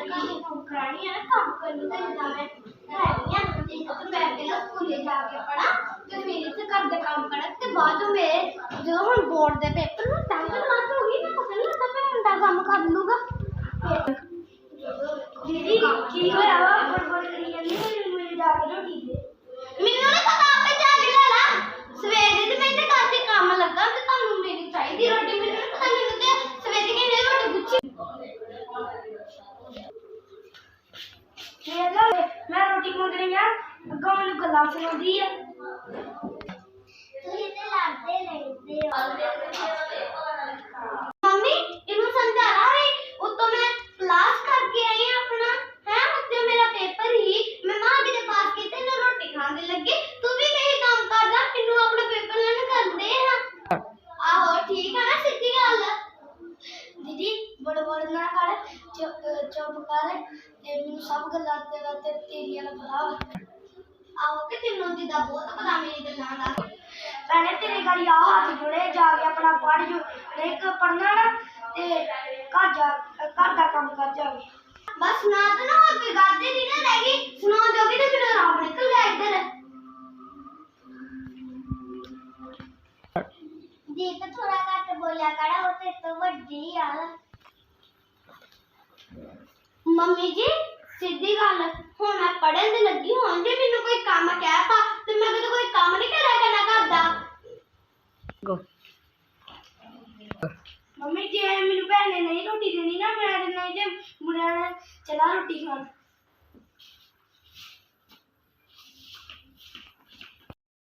ਤਾਂ ਕੰਮ ਕੰਮ ਆ ਕੰਮ ਕਰਨ ਤਾਂ ਜਿੱਦਾਂ ਮੈਂ ਹੈਗੀ ਆ ਤੇ ਤਾਂ ਮੈਂ ਪਹਿਲਾਂ ਸਕੂਲੇ ਜਾ ਕੇ ਪੜਾ ਤੇ ਫਿਰ ਇੱਥੇ ਘਰ ਦੇ ਕੰਮ ਕਰਾਂ ਤੇ ਬਾਅਦ ਵਿੱਚ ਮੇਰੇ ਜਦੋਂ ਹੁਣ ਬੋਰਡ ਦੇ ਪੇਪਰ ਨੂੰ ਟੈਨਸ਼ਨ ਮਤ ਹੋ ਗਈ ਨਾ ਪਤਾ ਨਹੀਂ ਲੱਗਦਾ ਵੀ ਮੁੰਡਾ ਕੰਮ ਕਰ ਲੂਗਾ ਦੀਦੀ ਕੀ ਹੋਇਆ ਵਾ? ਬੜਬੜ ਕਰੀ ਜਾਂਦੀ ਹੈ ਮੈਨੂੰ ਜਾ ਕੇ ਰੋਟੀ ਦੇ ਮੈਨੂੰ ਨਹੀਂ ਪਤਾ ਆਪੇ ਜਾ ਕੇ ਲੈ ਲਾ ਸਵੇਰ ਦੇ ਤੇ ਮੈਂ ਤੇ ਘਰ ਦੇ ਕੰਮ ਲੱਗਾ ਤੇ ਤੁਹਾਨੂੰ ਮੇਰੀ ਚਾਹੀਦੀ ਰੋਟੀ ਮੈਨੂੰ ਨੀ ਪਤਾ ਮੈਨੂੰ ਤੇ ਸਵੇਰ ਦੀ ਕਹਿੰਦੇ ਰੋਟੀ ਗੁੱਛੀ ਫੇਰ ਨਾ ਮੈਂ ਰੋਟੀ ਮੰਗਣੀ ਆ ਅੱਗੋਂ ਮੈਨੂੰ ਗੱਲਾਂ ਸੁਣਾਉਂਦੀ ਆ। ਤੁਸੀਂ ਤੇ ਲੜਦੇ ਰਹਿੰਦੇ ਮੰਮੀ ਇਹਨੂੰ ਸਮਝਾਣਾ ਵੀ ਉਤੋਂ ਮੈਂ ਕਲਾਸ ਕਰਕੇ ਆਈ ਹਾਂ ਆਪਣਾ ਹੈ? ਉੱਤੇ ਮੇਰਾ ਪੇਪਰ ਹੀ ਮੈਂ ਮਾਂ ਕਿਤੇ ਪਾਸ ਕੀਤੇ ਨਾ ਰੋਟੀ ਖਾਣ ਦੇ ਲੱਗੇ। ਤੂੰ ਵੀ ਕਹੀ ਕੰਮ ਕਰਦਾ ਮੈਨੂੰ ਆਪਣਾ ਪੇਪਰ ਲੈਣ ਕਰਦੇ ਹਾਂ ਆਹੋ ਠੀਕ ਆ ਨਾ ਸਿੱਧੀ ਗੱਲ। ਆ। ਦੀਦੀ ਬੜ ਬੜ ਨਾ ਕਰ ਚੁੱਪ ਚੁੱਪ ਕਰ। ਤੇ ਮੈਨੂੰ ਸਭ ਗੱਲਾਂ ਤੇਰਾ ਤੇ ਤੇਰੀਆਂ ਦਾ ਪਤਾ ਵਾ ਆਹੋ ਕਿ ਤੈਨੂੰ ਜਿੱਦਾਂ ਬਹੁਤ ਪਤਾ ਮੇਰੀ ਗੱਲਾਂ ਦਾ। ਪਹਿਲੇ ਤੇਰੇ ਗਾੜੀ ਆ ਹੱਥ ਜੁੜੇ, ਜਾ ਕੇ ਆਪਣਾ ਪੜ੍ਹ ਜੋ। ਇੱਕ ਪੜਨਾ ਨਾ, ਤੇ ਘਰ ਜਾ, ਘਰ ਦਾ ਕੰਮ ਕਰ ਜਾਵੇ ਬਸ ਨਾ ਤਾਂ ਨਾ ਹੋਰ ਕੋਈ ਗੱਲ ਤੇ ਨਹੀਂ ਨਾ ਰਹਿ ਗਈ ਸੁਣਾ ਜੋਗੀ ਤੇ ਮੈਨੂੰ ਰਾਮ ਨਿਕਲ ਗਿਆ ਇੱਧਰ। ਦੇਖ ਥੋੜਾ ਘੱਟ ਬੋਲਿਆ ਕਰਾ, ਉਹ ਤੇ ਤੋਂ ਵੱਡੀ ਆ। ਮੰਮੀ ਜੀ, ਸਿੱਧੀ ਗੱਲ, ਹੁਣ ਮੰਮੀ, ਜੇ ਮੈਨੂੰ ਭੈਣ ਨੇ ਨਹੀਂ ਰੋਟੀ ਦੇਣੀ ਨਾ, ਮੈਂ ਤੇ ਨਹੀਂ ਤੇ ਮੁੰਡਿਆਂ ਨੇ ਚਲਾ ਰੋਟੀ ਖਾਣ।